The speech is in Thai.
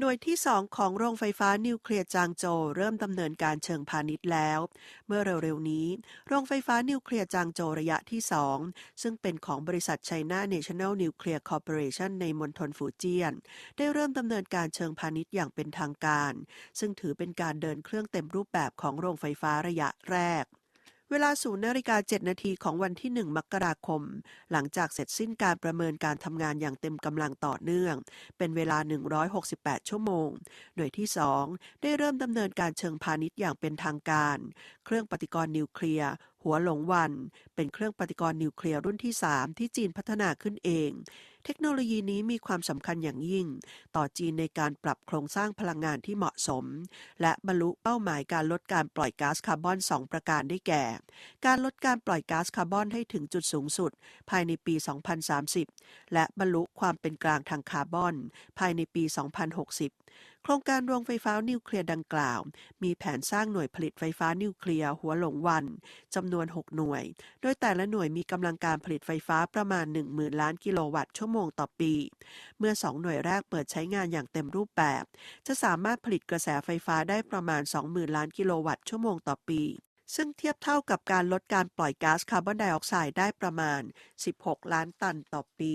หน่วยที่ 2 ของโรงไฟฟ้านิวเคลียร์จางโจวเริ่มดำเนินการเชิงพาณิชย์แล้ว เมื่อเร็วๆนี้ โรงไฟฟ้านิวเคลียร์จางโจวระยะที่ 2 ซึ่งเป็นของบริษัทไชน่าเนชั่นแนลนิวเคลียร์คอร์ปอเรชันในมณฑลฟูเจียน ได้เริ่มดำเนินการเชิงพาณิชย์อย่างเป็นทางการ ซึ่งถือเป็นการเดินเครื่องเต็มรูปแบบของโรงไฟฟ้าระยะแรก เวลา0นาฬิกา7นาทีของวันที่ 1 มกราคม หลังจากเสร็จสิ้นการประเมินการทำงานอย่างเต็มกำลังต่อเนื่อง เป็นเวลา 168 ชั่วโมง หน่วยที่ 2 ได้เริ่มดำเนินการเชิงพาณิชย์อย่างเป็นทางการ เครื่องปฏิกรณ์นิวเคลียร์ หัวหลงวัน เป็นเครื่องปฏิกรณ์นิวเคลียร์รุ่นที่ 3 ที่จีนพัฒนาขึ้นเอง เทคโนโลยีนี้มีความสำคัญอย่างยิ่ง ต่อจีนในการปรับโครงสร้างพลังงานที่เหมาะสม และบรรลุเป้าหมายการลดการปล่อยก๊าซคาร์บอน 2 ประการได้แก่ การลดการปล่อยก๊าซคาร์บอนให้ถึงจุดสูงสุด ภายในปี 2030 และบรรลุความเป็นกลางทางคาร์บอน ภายในปี 2060โครงการโรงไฟฟ้านิวเคลียร์ดังกล่าว มีแผนสร้างหน่วยผลิตไฟฟ้านิวเคลียร์หัวหลงวันจำนนวน 6 หน่วย โดยแต่ละหน่วยมีกำลังการผลิตไฟฟ้าประมาณ 10,000 ล้านกิโลวัตต์ชั่วโมงต่อปี เมื่อ 2 หน่วยแรกเปิดใช้งานอย่างเต็มรูปแบบ จะสามารถผลิตกระแสไฟฟ้าได้ประมาณ 20,000 ล้านกิโลวัตต์ชั่วโมงต่อปีซึ่งเทียบเท่ากับการลดการปล่อยก๊าซคาร์บอนไดออกไซด์ได้ประมาณ 16 ล้านตันต่อปี